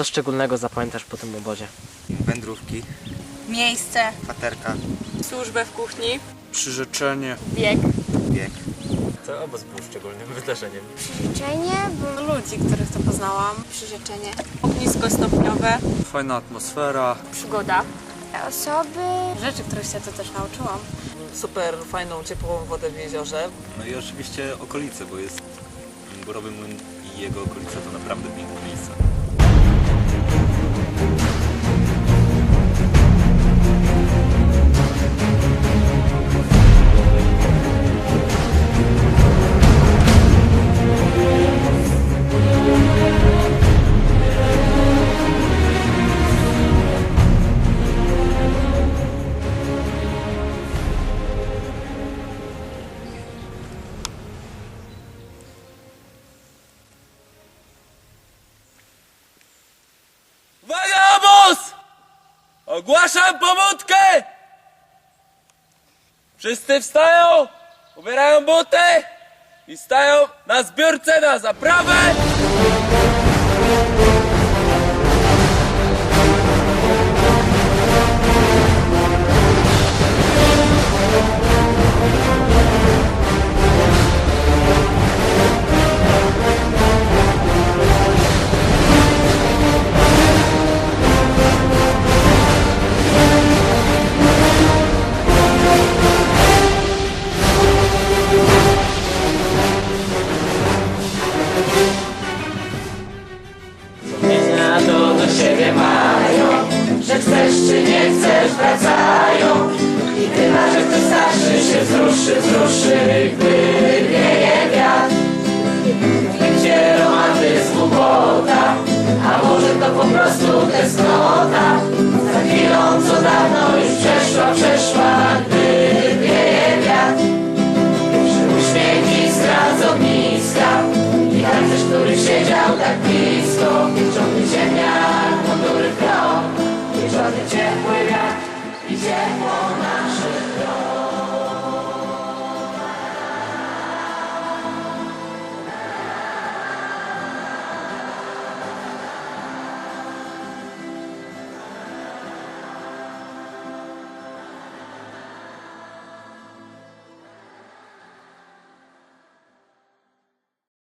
Co szczególnego zapamiętasz po tym obozie? Wędrówki, Miejsce. kwaterka, Służbę w kuchni. Przyrzeczenie. Bieg. bieg. To obóz był szczególnym wydarzeniem. Życzenie, bo Ludzi, których to poznałam. Przyrzeczenie. Ognisko stopniowe. Fajna atmosfera. Przygoda. osoby Rzeczy, których się tu też nauczyłam. super fajną, ciepłą wodę w jeziorze. No i oczywiście okolice, bo jest Borowy Młyn i jego okolice to naprawdę piękne miejsce. Ogłaszam pomutkę! Wszyscy wstają, ubierają buty i stają na zbiórce na zaprawę! Chcesz wracają. I chyba, że ktoś starszy się wzruszy, wzruszy Gdy wieje wiatr. Gdzie romantyzm głupota A może to po prostu tęsknota? Za chwilą co dawno już przeszła, przeszła Gdy wieje wiatr. Przy uśmiech iskra z ogniska I harcerz, który siedział tak blisko Czarny ziemniak, ponury krok Wieczorny ciepły idzie.